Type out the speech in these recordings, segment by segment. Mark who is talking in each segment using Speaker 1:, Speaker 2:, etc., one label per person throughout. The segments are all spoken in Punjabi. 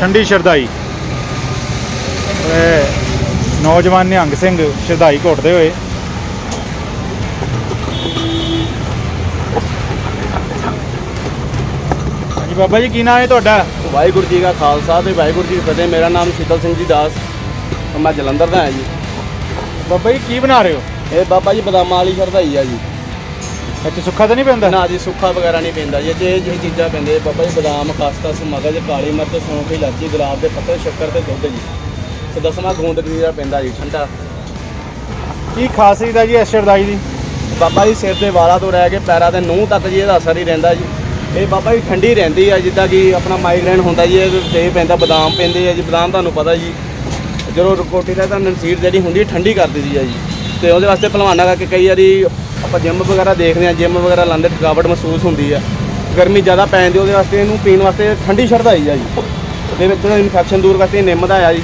Speaker 1: ਠੰਡੀ ਸ਼ਰਦਾਈ ਨੌਜਵਾਨ ਨਿਹੰਗ ਸਿੰਘ ਸ਼ਰਦਾਈ ਘੋਟਦੇ ਹੋਏ। ਹਾਂਜੀ ਬਾਬਾ ਜੀ ਕੀ ਨਾਮ ਹੈ ਤੁਹਾਡਾ?
Speaker 2: ਵਾਹਿਗੁਰੂ ਜੀ ਕਾ ਖਾਲਸਾ ਤੇ ਵਾਹਿਗੁਰੂ ਜੀ ਫਤਿਹ। ਮੇਰਾ ਨਾਮ ਸ਼ੀਤਲ ਸਿੰਘ ਜੀ ਦਾਸ ਮੈਂ ਜਲੰਧਰ ਦਾ ਹਾਂ ਜੀ।
Speaker 1: ਬਾਬਾ ਜੀ ਕੀ ਬਣਾ ਰਹੇ ਹੋ?
Speaker 2: ਇਹ ਬਾਬਾ ਜੀ ਬਦਾਮਾਂ ਵਾਲੀ ਸ਼ਰਧਾਈ ਆ ਜੀ।
Speaker 1: ਇੱਥੇ ਸੁੱਖਾ ਤਾਂ ਨਹੀਂ ਪੈਂਦਾ?
Speaker 2: ਨਾ ਜੀ ਸੁੱਖਾ ਵਗੈਰਾ ਨਹੀਂ ਪੈਂਦਾ ਜੀ। ਤੇ ਇਹ ਜਿਹੜੀ ਚੀਜ਼ਾਂ ਪੈਂਦੇ ਬਾਬਾ ਜੀ ਬਦਾਮ ਖਸਖਸ ਮਗਜ਼ ਕਾਲੀ ਮਿਰਚ ਸੌਂਫ ਇਲਾਚੀ ਗੁਲਾਬ ਦੇ ਪੱਤੇ ਸ਼ੱਕਰ ਤੇ ਦੁੱਧ ਜੀ। ਤੇ ਦਸਵਾਂ ਗੂੰਦ ਕਤੀਰਾ ਪੈਂਦਾ ਜੀ ਠੰਡਾ।
Speaker 1: ਕੀ ਖਾਸੀਅਤ ਹੈ ਜੀ ਇਸ ਸ਼ਰਦਾਈ ਦੀ?
Speaker 2: ਬਾਬਾ ਜੀ ਸਿਰ ਦੇ ਵਾਲਾਂ ਤੋਂ ਰਹਿ ਕੇ ਪੈਰਾਂ ਦੇ ਨੂੰਹ ਤੱਕ ਜੀ ਇਹਦਾ ਅਸਰ ਹੀ ਰਹਿੰਦਾ ਜੀ। ਇਹ ਬਾਬਾ ਜੀ ਠੰਡੀ ਰਹਿੰਦੀ ਆ ਜਿੱਦਾਂ ਕਿ ਆਪਣਾ ਮਾਈਗ੍ਰੇਨ ਹੁੰਦਾ ਜੀ ਇਹ ਤੇ ਪੈਂਦਾ ਬਦਾਮ ਪੈਂਦੇ ਆ ਜੀ। ਬਦਾਮ ਤੁਹਾਨੂੰ ਪਤਾ ਜੀ ਜਦੋਂ ਰਕੋਟੀ ਦਾ ਤਾਂ ਨਸੀਰ ਜਿਹੜੀ ਹੁੰਦੀ ਠੰਡੀ ਕਰ ਦਿੰਦੀ ਆ ਜੀ। ਤੇ ਉਹਦੇ ਵਾਸਤੇ ਭਲਵਾਨਾਂ ਕਰਕੇ ਕਈ ਵਾਰੀ ਆਪਾਂ ਜਿਮ ਵਗੈਰਾ ਦੇਖਦੇ ਆ ਜਿਮ ਵਗੈਰਾ ਲਾਉਂਦੇ ਥਕਾਵਟ ਮਹਿਸੂਸ ਹੁੰਦੀ ਆ। ਗਰਮੀ ਜ਼ਿਆਦਾ ਪੈ ਜਾਂਦੀ ਉਹਦੇ ਵਾਸਤੇ ਇਹਨੂੰ ਪੀਣ ਵਾਸਤੇ ਠੰਡੀ ਸ਼ਰਧਾਈ ਆ ਜੀ। ਇਹਦੇ ਵਿੱਚ ਇਨਫੈਕਸ਼ਨ ਦੂਰ ਕਰਕੇ ਨਿੰਮ ਦਾ ਆ ਜੀ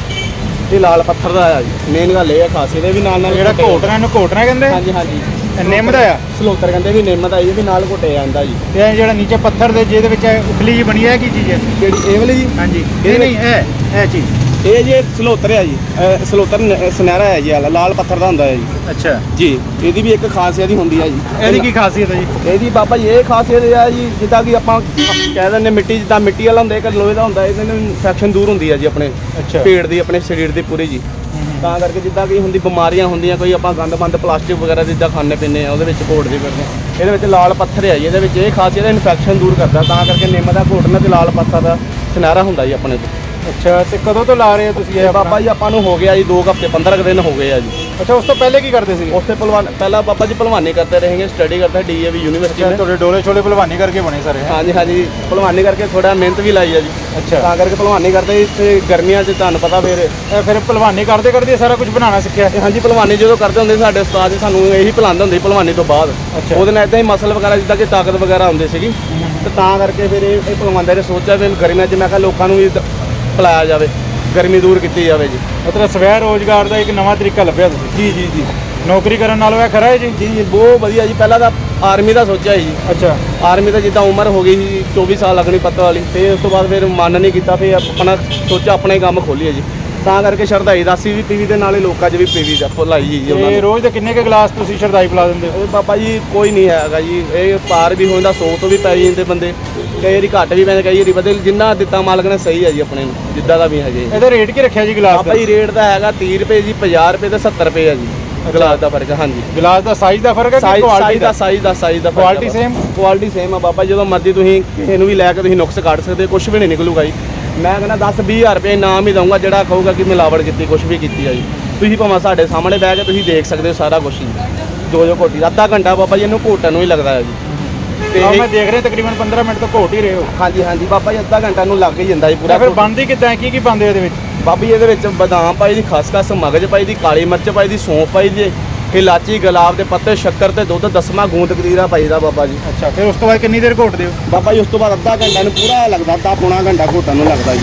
Speaker 2: ਤੇ ਲਾਲ ਪੱਥਰ ਦਾ ਆ ਜੀ। ਮੇਨ ਗੱਲ ਇਹ ਆ ਖਾਸ ਇਹਦੇ ਵੀ ਨਾਲ ਨਾਲ
Speaker 1: ਜਿਹੜਾ
Speaker 2: ਘੋਟੇ-
Speaker 1: ਘੋਟਣਾ ਇਹਨੂੰ ਘੋਟਣਾ ਕਹਿੰਦੇ?
Speaker 2: ਹਾਂਜੀ ਹਾਂਜੀ।
Speaker 1: ਨਿੰਮ ਦਾ ਆ?
Speaker 2: ਸਲੋਤਰ ਕਹਿੰਦੇ ਵੀ ਨਿੰਮ ਦਾ ਇਹ ਵੀ ਨਾਲ ਘੁੱਟਿਆ ਜਾਂਦਾ ਜੀ।
Speaker 1: ਤੇ ਇਹ ਜਿਹੜਾ ਨੀਚੇ ਪੱਥਰ ਦੇ ਜਿਹਦੇ ਵਿੱਚ ਉਖਲੀ ਜੀ ਬਣੀ ਹੈ ਕੀ ਚੀਜ਼ ਹੈ?
Speaker 2: ਕਿਹੜੀ ਇਹ ਵਾਲੀ ਜੀ?
Speaker 1: ਹਾਂਜੀ।
Speaker 2: ਇਹ
Speaker 1: ਇਹ ਨਹੀਂ ਇਹ ਇਹ ਚੀਜ਼।
Speaker 2: ਇਹ ਜੀ ਸਲੋਤਰ ਹੈ ਜੀ ਅਹ ਸਲੋਤਰ ਨ- ਸੁਨਹਿਰਾ ਹੈ ਜੀ ਆਹ ਲਾਲ ਪੱਥਰ ਦਾ ਹੁੰਦਾ ਹੈ ਜੀ।
Speaker 1: ਅੱਛਾ।
Speaker 2: ਜੀ ਇਹਦੀ ਵੀ ਇੱਕ ਖਾਸੀਅਤ ਹੀ ਹੁੰਦੀ ਹੈ ਜੀ।
Speaker 1: ਇਹਦੀ ਕੀ ਖਾਸੀਅਤ ਹੈ ਜੀ?
Speaker 2: ਇਹਦੀ ਬਾਬਾ ਜੀ ਇਹ ਖਾਸੀਅਤ ਹੈ ਜੀ ਜਿੱਦਾਂ ਕਿ ਆਪਾਂ ਕਹਿ ਦਿੰਦੇ ਮਿੱਟੀ ਜਿੱਦਾਂ ਮਿੱਟੀ ਵਾਲਾ ਹੁੰਦਾ ਇੱਕ ਲੋਹੇ ਦਾ ਹੁੰਦਾ ਇਹਦੇ ਨਾਲ ਇਨਫੈਕਸ਼ਨ ਦੂਰ ਹੁੰਦੀ ਹੈ ਜੀ ਆਪਣੇ
Speaker 1: ਅੱਛਾ।
Speaker 2: ਪੇਟ ਦੀ ਆਪਣੇ ਸਰੀਰ ਦੀ ਪੂਰੀ ਜੀ। ਤਾਂ ਕਰਕੇ ਜਿੱਦਾਂ ਕਿ ਹੁੰਦੀ ਬਿਮਾਰੀਆਂ ਹੁੰਦੀਆਂ ਕੋਈ ਆਪਾਂ ਗੰਦ ਬੰਦ ਪਲਾਸਟਿਕ ਵਗੈਰਾ ਜਿੱਦਾਂ ਖਾਣੇ ਪੀਂਦੇ ਆ ਉਹਦੇ ਵਿੱਚ ਘੋਟਦੇ ਫਿਰਦੇ ਹਾਂ। ਇਹਦੇ ਵਿੱਚ ਲਾਲ ਪੱਥਰ ਹੈ ਜੀ ਇਹਦੇ ਵਿੱਚ ਇਹ ਖਾਸੀਅਤ ਇਨਫੈਕਸ਼ਨ ਦੂਰ ਕਰਦਾ ਤਾਂ ਕਰਕੇ ਨਿੰਮ ਦਾ ਘੋਟਣਾ ਤੇ ਲਾਲ ਪੱਥਰ ਦਾ ਸੁਨਹਿਰਾ ਹੁੰਦਾ ਜੀ ਆਪਣੇ ਤੋਂ।
Speaker 1: ਅੱਛਾ ਤੇ ਕਦੋਂ ਤੋਂ ਲਾ ਰਹੇ ਹੋ ਤੁਸੀਂ ਇਹ
Speaker 2: ਬਾਬਾ ਜੀ ਆਪਾਂ ਨੂੰ ਹੋ ਗਿਆ ਜੀ 2 ਹਫ਼ਤੇ 15 ਕੁ ਦਿਨ ਹੋ ਗਏ ਆ ਜੀ।
Speaker 1: ਅੱਛਾ ਉਸ ਤੋਂ ਪਹਿਲੇ ਕੀ ਕਰਦੇ ਸੀਗੇ?
Speaker 2: ਉੱਥੇ ਪਹਿਲਵਾਨ ਪਹਿਲਾਂ ਬਾਬਾ ਜੀ ਪਹਿਲਵਾਨੀ ਕਰਦੇ ਰਹੇਗੇ ਸਟੱਡੀ ਕਰਦੇ ਡੀਏਵੀ ਯੂਨੀਵਰਸਿਟੀ में
Speaker 1: ਤੁਹਾਡੇ ਡੋਲੇ ਛੋਲੇ ਭਲਵਾਨੀ ਕਰਕੇ ਬਣੇ ਸਾਰੇ?
Speaker 2: ਹਾਂਜੀ ਹਾਂਜੀ ਪਹਿਲਵਾਨੀ ਕਰਕੇ ਥੋੜਾ ਮਿਹਨਤ ਵੀ ਲਾਈ ਆ ਜੀ।
Speaker 1: ਅੱਛਾ।
Speaker 2: ਤਾਂ ਕਰਕੇ ਪਹਿਲਵਾਨੀ ਕਰਦੇ ਇੱਥੇ ਗਰਮੀਆਂ 'ਚ ਤੁਹਾਨੂੰ ਪਤਾ ਫਿਰ।
Speaker 1: ਇਹ ਫਿਰ ਭਲਵਾਨੀ ਕਰਦੇ ਕਰਦੇ ਸਾਰਾ ਕੁਝ ਬਣਾਉਣਾ ਸਿੱਖਿਆ?
Speaker 2: ਹਾਂਜੀ ਪਹਿਲਵਾਨੀ ਜਦੋਂ ਕਰਦੇ ਹੁੰਦੇ ਸੀ ਸਾਡੇ ਉਸਤਾਦ ਜੀ ਸਾਨੂੰ ਇਹੀ ਪਿਲਾਉਂਦੇ ਹੁੰਦੇ ਸੀ ਪਹਿਲਵਾਨੀ ਤੋਂ ਬਾਅਦ।
Speaker 1: ਅੱਛਾ।
Speaker 2: ਉਹਦੇ ਨਾਲ ਇਦਾਂ ਹੀ ਮਸਲ ਵਗੈਰਾ ਜਿੱਦਾਂ ਕਿ ਤਾਕਤ ਵਗੈਰਾ ਹੁੰਦੇ ਸੀਗੀ। ਤੇ ਤਾਂ ਕਰਕੇ ਫਿਰ ਇਹ ਪਹਿਲਵਾਨ ਨੇ ਸੋਚਿਆ ਵੀ ਗਰਮੀਆਂ 'ਚ ਮੈਂ ਕਿਹਾ ਲੋਕਾਂ ਨੂੰ ਵੀ ਦ- ਪਿਲਾਇਆ ਜਾਵੇ ਗਰਮੀ ਦੂਰ ਕੀਤੀ ਜਾਵੇ ਜੀ।
Speaker 1: ਮਤਲਬ ਸਵੈ ਰੋਜ਼ਗਾਰ ਦਾ ਇੱਕ ਨਵਾਂ ਤਰੀਕਾ ਲੱਭਿਆ ਤੁਸੀਂ।
Speaker 2: ਜੀ ਜੀ ਜੀ।
Speaker 1: ਨੌਕਰੀ ਕਰਨ ਨਾਲੋਂ ਇਹ ਖਰਾ ਹੈ ਜੀ?
Speaker 2: ਜੀ ਜੀ ਬਹੁਤ ਵਧੀਆ ਜੀ। ਪਹਿਲਾਂ ਤਾਂ ਆਰਮੀ ਦਾ ਸੋਚਿਆ ਸੀ ਜੀ।
Speaker 1: ਅੱਛਾ।
Speaker 2: ਆਰਮੀ ਦਾ ਜਿੱਦਾਂ ਉਮਰ ਹੋ ਗਈ ਸੀ 24 ਸਾਲ ਲੱਗਣੀ ਪੱਤ ਵਾਲੀ। ਤੇ ਉਸ ਤੋਂ ਬਾਅਦ ਫਿਰ ਮਨ ਨਹੀਂ ਕੀਤਾ ਫਿਰ ਆਪਣਾ ਸੋਚਿਆ ਆਪਣਾ ਕੰਮ ਖੋਲੀਏ ਜੀ। ਤਾਂ ਕਰਕੇ ਸ਼ਰਧਾਈ ਦਾ ਅਸੀਂ ਵੀ ਪੀਵੀ ਦੇ ਨਾਲੇ ਲੋਕਾਂ 'ਚ ਵੀ ਪੀਵੀ ਦਾ ਲਾਈ ਜੀ ਉਹਨਾਂ
Speaker 1: ਇਹ
Speaker 2: ਨੇ।
Speaker 1: ਰੋਜ਼ ਦੇ ਕਿੰਨੇ ਕੁ ਗਲਾਸ ਤੁਸੀਂ ਸ਼ਰਦਾਈ ਪਿਲਾ ਦਿੰਦੇ ਹੋ?
Speaker 2: ਇਹ ਬਾਬਾ ਜੀ ਕੋਈ ਨਹੀਂ ਹੈਗਾ ਜੀ। ਇਹ ਪਾਰ ਵੀ ਹੋ ਜਾਂਦਾ 100 ਤੋਂ ਵੀ ਪੈ ਜਾਂਦੇ ਬੰਦੇ। ਕਈ ਵਾਰੀ ਘੱਟ ਵੀ ਪੈਂਦੇ ਕਈ ਵਾਰੀ ਵਧੇ। ਜਿੰਨਾ ਦਿੱਤਾ ਮਾਲਕ ਨੇ ਸਹੀ ਹੈ ਜੀ ਆਪਣੇ ਨੂੰ ਜਿੱਦਾਂ ਦਾ ਵੀ ਹੈਗੇ। ਜੀ
Speaker 1: ਇਹਦਾ ਰੇਟ ਕੀ ਰੱਖਿਆ ਜੀ ਗਲਾਸ ਦਾ?
Speaker 2: ਬਾਬਾ ਜੀ ਰੇਟ ਦਾ ਹੈਗਾ 30 ਰੁਪਏ ਜੀ 50 ਰੁਪਏ ਤੇ 70 ਰੁਪਏ ਹੈ ਜੀ। ਗਲਾਸ ਦਾ ਫ਼ਰਕ ਹੈ, ਹਾਂਜੀ।
Speaker 1: ਗਲਾਸ ਦਾ ਸਾਈਜ਼ ਦਾ ਫ਼ਰਕ ਹੈ ਕਿ
Speaker 2: ਸਾਈਜ਼
Speaker 1: ਕੁਆਲਿਟੀ
Speaker 2: ਸਾਈਜ਼ ਦਾ
Speaker 1: ਦਾ?
Speaker 2: ਸਾਈਜ਼ ਦਾ ਸਾਈਜ਼ ਦਾ
Speaker 1: Quality same?
Speaker 2: ਕੁਆਲਿਟੀ ਸੇਮ ਆ ਬਾਬਾ। ਜਦੋਂ ਮਰਜ਼ੀ ਤੁਸੀਂ ਕਿਸੇ ਨੂੰ ਵੀ ਲੈ ਕੇ ਤੁਸੀਂ ਨੁਕਸ ਕੱਢ ਸਕਦੇ ਕੁਝ ਵੀ ਨਹੀਂ ਨਿਕਲੂਗਾ ਜੀ। ਮੈਂ ਕਹਿੰਦਾ 10 20000 ਰੁਪਏ ਇਨਾਮ ਹੀ ਦਊਂਗਾ ਜਿਹੜਾ ਕਹੂਗਾ ਕਿ ਮਿਲਾਵਟ ਕੀਤੀ ਕੁਝ ਵੀ ਕੀਤੀ ਆ ਜੀ। ਤੁਸੀਂ ਭਾਵੇਂ ਸਾਡੇ ਸਾਹਮਣੇ ਬਹਿ ਕੇ ਤੁਸੀਂ ਦੇਖ ਸਕਦੇ ਹੋ ਸਾਰਾ ਕੁਝ ਜੀ ਜੋ ਜੋ ਘੋਟੀ ਅੱਧਾ ਘੰਟਾ ਬਾਬਾ ਜੀ ਇਹਨੂੰ ਘੋਟਣ ਨੂੰ ਹੀ ਲੱਗਦਾ ਹੈ ਜੀ। ਤੇ
Speaker 1: ਮੈਂ ਦੇਖ ਰਿਹਾ ਤਕਰੀਬਨ 15 ਮਿੰਟ ਤੋਂ ਘੋਟ ਹੀ ਰਹੇ ਹੋ।
Speaker 2: ਹਾਂਜੀ ਹਾਂਜੀ ਬਾਬਾ ਜੀ ਅੱਧਾ ਘੰਟਾ ਨੂੰ ਲੱਗ ਹੀ ਜਾਂਦਾ ਜੀ ਪੂਰਾ
Speaker 1: ਫਿਰ ਬੰਦੀ ਕਿੱਦਾਂ ਹੈ? ਕੀ ਕੀ ਪਾਉਂਦੇ ਹੋ ਇਹਦੇ ਵਿੱਚ?
Speaker 2: ਬਾਬੀ ਇਹਦੇ ਵਿੱਚ ਬਦਾਮ ਪਾਈ ਦੀ ਖਸਖਸ ਮਗਜ਼ ਪਾਈ ਦੀ ਕਾਲੀ ਮਿਰਚ ਪਾਈ ਦੀ ਸੌਂਫ ਪਾਈ ਦੀ ਇਲਾਚੀ ਗੁਲਾਬ ਦੇ ਪੱਤੇ ਸ਼ੱਕਰ ਤੇ ਦੁੱਧ ਦਸਵਾਂ ਗੂੰਦ ਕਤੀਰਾ ਪਾਈਦਾ ਬਾਬਾ ਜੀ।
Speaker 1: ਅੱਛਾ ਫਿਰ ਉਸ ਤੋਂ ਬਾਅਦ ਕਿੰਨੀ ਦੇਰ ਘੋਟਦੇ ਹੋ?
Speaker 2: ਬਾਬਾ ਜੀ ਉਸ ਤੋਂ ਬਾਅਦ ਅੱਧਾ ਘੰਟਾ ਨੂੰ ਪੂਰਾ ਲੱਗਦਾ ਅੱਧਾ ਪੌਣਾ ਘੰਟਾ ਘੋਟਣ ਨੂੰ ਲੱਗਦਾ ਜੀ।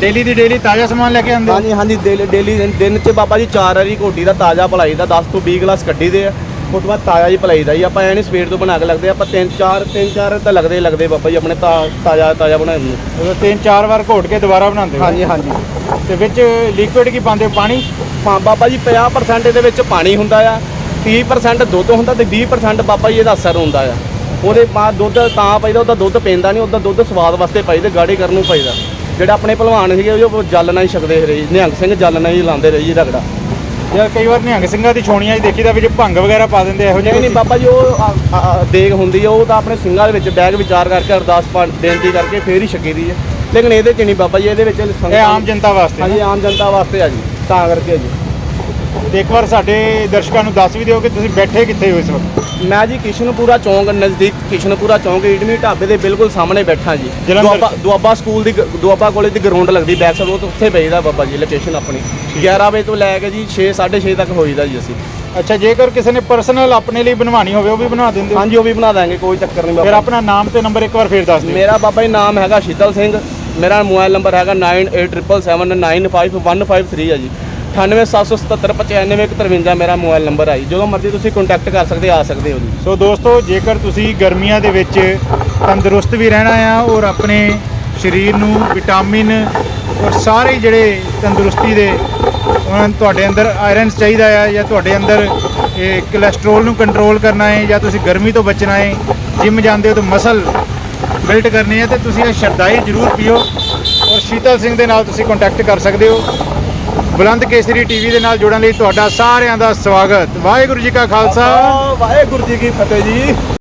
Speaker 1: ਡੇਲੀ ਦੀ ਡੇਲੀ ਤਾਜ਼ਾ ਸਮਾਨ ਲੈ ਕੇ ਆਉਂਦੇ ਹੋ?
Speaker 2: ਹਾਂਜੀ ਹਾਂਜੀ ਡੇਲੀ ਡੇਲੀ ਦਿਨ ਚ ਬਾਬਾ ਜੀ ਚਾਰ ਵਾਰੀ ਘੋਟੀ ਦਾ ਤਾਜ਼ਾ ਭਲਾਈ ਦਾ 10 ਤੋਂ 20 ਗਲਾਸ ਕੱਢੀ ਦੇ ਆ। ਉਸ ਤੋਂ ਬਾਅਦ ਤਾਜ਼ਾ ਜੀ ਭਲਾਈ ਦਾ ਜੀ। ਆਪਾਂ ਐ ਨਹੀਂ ਸਵੇਰ ਤੋਂ ਬਣਾ ਕੇ ਲੱਗਦੇ ਆਪਾਂ ਤਿੰਨ ਚਾਰ ਤਿੰਨ ਚਾਰ ਤਾਂ ਲੱਗਦੇ ਹੀ ਲੱਗਦੇ ਬਾਬਾ ਜੀ ਆਪਣੇ ਤਾਜ਼ਾ ਤਾਜ਼ਾ ਬਣਾਏ ਨੂੰ।
Speaker 1: ਤਿੰਨ ਚਾਰ ਵਾਰ ਘੋਟ ਕੇ ਦੁਬਾਰਾ ਬਣਾਉਂਦੇ ਹੋ?
Speaker 2: ਹਾਂਜੀ ਹਾਂਜੀ।
Speaker 1: ਤੇ ਵਿੱਚ ਲਿਕੁਇਡ ਕੀ ਪਾਉਂਦੇ ਹੋ? ਪਾਣੀ?
Speaker 2: ਪਾ- ਬਾਬਾ ਜੀ 50% ਇਹਦੇ ਵਿੱਚ ਪਾਣੀ ਹੁੰਦਾ ਆ 30% ਦੁੱਧ ਹੁੰਦਾ ਤੇ 20% ਬਾਬਾ ਜੀ ਇਹਦਾ ਅਸਰ ਹੁੰਦਾ ਆ ਉਹਦੇ ਬਾਅਦ ਦੁੱਧ ਤਾਂ ਪਾਈਦਾ, ਉਹਦਾ ਦੁੱਧ ਪੈਂਦਾ ਨਹੀਂ, ਉਹਦਾ ਦੁੱਧ ਸਵਾਦ ਵਾਸਤੇ ਪਾਈਦਾ ਗਾੜੀ ਕਰਨ ਨੂੰ ਪਾਈਦਾ ਜਿਹੜਾ ਆਪਣੇ ਭਲਵਾਨ ਸੀਗੇ, ਉਹ ਜਲ ਨਾਲ ਹੀ ਛਕਦੇ ਰਹੇ ਜੀ। ਨਿਹੰਗ ਸਿੰਘ ਜਲ ਨਾਲ ਹੀ ਲਾਉਂਦੇ ਰਹੇ ਜੀ ਰਗੜਾ
Speaker 1: ਯਾਰ ਕਈ ਵਾਰ ਨਿਹੰਗ ਸਿੰਘਾਂ ਦੀ ਛੋਣੀਆਂ 'ਚ ਦੇਖੀਦਾ ਵਿੱਚ ਭੰਗ ਵਗੈਰਾ ਪਾ ਦਿੰਦੇ ਇਹੋ ਜਿਹੀ
Speaker 2: ਨਹੀਂ ਬਾਬਾ ਜੀ ਉਹ ਆ- ਆ- ਦੇਗ ਹੁੰਦੀ ਆ ਉਹ ਤਾਂ ਆਪਣੇ ਸਿੰਘਾਂ ਦੇ ਵਿੱਚ ਬੈਗ ਵਿਚਾਰ ਕਰਕੇ ਅਰਦਾਸ ਪਾ- ਬੇਨਤੀ ਕਰਕੇ ਫੇਰ ਹੀ ਛਕੀ ਦੀ ਹੈ ਲੇਕਿਨ ਇਹਦੇ ਚ ਨਹੀਂ ਬਾਬਾ ਜੀ ਇਹਦੇ ਵਿੱਚ
Speaker 1: ਇਹ ਆਮ ਜਨਤਾ ਵਾਸਤੇ
Speaker 2: ਹਾਂਜੀ ਆਮ ਜਨਤਾ ਵਾਸਤੇ ਆ ਜੀ ਤਾਂ ਕਰਕੇ ਜੀ।
Speaker 1: ਤੇ ਇੱਕ ਵਾਰ ਸਾਡੇ ਦਰਸ਼ਕਾਂ ਨੂੰ ਦੱਸ ਵੀ ਦਿਓ ਕਿ ਤੁਸੀਂ ਬੈਠੇ ਕਿੱਥੇ ਹੋ ਇਸ ਵਕਤ?
Speaker 2: ਮੈਂ ਜੀ ਕਿਸ਼ਨਪੁਰਾ ਚੌਂਕ ਨਜ਼ਦੀਕ ਕਿਸ਼ਨਪੁਰਾ ਚੌਂਕ ਈਟਮੀ ਢਾਬੇ ਦੇ ਬਿਲਕੁਲ ਸਾਹਮਣੇ ਬੈਠਾ ਜੀ।
Speaker 1: ਜਲੰਧਰ।
Speaker 2: ਦੁਆਬਾ ਦੁਆਬਾ ਸਕੂਲ ਦੀ ਗ- ਦੁਆਬਾ ਕਾਲਜ ਦੀ ਗਰਾਊਂਡ ਲੱਗਦੀ ਬੈਕ ਸਾਈਡ ਉਹ ਤੋਂ ਉੱਥੇ ਪਈਦਾ ਬਾਬਾ ਜੀ ਲੋਕੇਸ਼ਨ ਆਪਣੀ। 11 ਵਜੇ ਤੋਂ ਲੈ ਕੇ ਜੀ 6 6:30 ਤੱਕ ਹੋਈਦਾ ਜੀ ਅਸੀਂ।
Speaker 1: ਅੱਛਾ ਜੇਕਰ ਕਿਸੇ ਨੇ ਪਰਸਨਲ ਆਪਣੇ ਲਈ ਬਣਵਾਣੀ ਹੋਵੇ ਉਹ ਵੀ ਬਣਾ ਦਿੰਦੇ ਹੋ?
Speaker 2: ਹਾਂਜੀ ਉਹ ਵੀ ਬਣਾ ਦਾਂਗੇ ਕੋਈ ਚੱਕਰ ਨਹੀਂ
Speaker 1: ਫਿਰ
Speaker 2: ਬਾਬਾ।
Speaker 1: ਆਪਣਾ ਨਾਮ ਤੇ ਨੰਬਰ ਇੱਕ ਵਾਰ ਫੇਰ ਦੱਸ ਦਿਓ।
Speaker 2: ਮੇਰਾ ਬਾਬਾ ਜੀ ਨਾਮ ਹੈਗਾ ਸ਼ੀਤਲ ਸਿੰਘ ਮੇਰਾ ਮੋਬਾਈਲ ਨੰਬਰ ਹੈਗਾ 9877795153 ਹੈ ਜੀ। 9877795153 ਮੇਰਾ ਮੋਬਾਈਲ ਨੰਬਰ ਹੈ ਜੀ ਜਦੋਂ ਮਰਜ਼ੀ ਤੁਸੀਂ ਕੰਟੈਕਟ ਕਰ ਸਕਦੇ ਆ ਸਕਦੇ ਹੋ ਜੀ
Speaker 1: ਸੋ ਦੋਸਤੋ ਜੇਕਰ ਤੁਸੀਂ ਗਰਮੀਆਂ ਦੇ ਵਿੱਚ ਤੰਦਰੁਸਤ ਵੀ ਰਹਿਣਾ ਆ ਔਰ ਆਪਣੇ ਸਰੀਰ ਨੂੰ ਵਿਟਾਮਿਨ ਔਰ ਸਾਰੇ ਜਿਹੜੇ ਤੰਦਰੁਸਤੀ ਦੇ ਉਹਨਾਂ ਤੁਹਾਡੇ ਅੰਦਰ ਆਇਰਨ ਚਾਹੀਦਾ ਆ ਜਾਂ ਤੁਹਾਡੇ ਅੰਦਰ ਇਹ ਕੋਲੇਸਟ੍ਰੋਲ ਨੂੰ ਕੰਟਰੋਲ ਕਰਨਾ ਹੈ ਜਾਂ ਤੁਸੀਂ ਗਰਮੀ ਤੋਂ ਬਚਣਾ ਹੈ ਜਿਮ ਜਾਂਦੇ ਹੋ ਤਾਂ ਮਸਲ ਬਿਲਡ ਕਰਨੀ ਹੈ ਤੇ ਤੁਸੀਂ ਇਹ ਸ਼ਰਦਾਈ ਜ਼ਰੂਰ ਪੀਓ ਔਰ ਸ਼ੀਤਲ ਸਿੰਘ ਦੇ ਨਾਲ ਤੁਸੀਂ ਕੰਟੈਕਟ ਕਰ ਸਕਦੇ ਹੋ ਬੁਲੰਦ ਕੇਸਰੀ ਟੀਵੀ ਦੇ ਨਾਲ ਜੁੜਨ ਲਈ ਤੁਹਾਡਾ ਸਾਰਿਆਂ ਦਾ ਸਵਾਗਤ। ਵਾਹਿਗੁਰੂ ਜੀ ਕਾ ਖਾਲਸਾ।
Speaker 2: ਵਾਹਿਗੁਰੂ ਜੀ ਕੀ ਫਤਿਹ ਜੀ।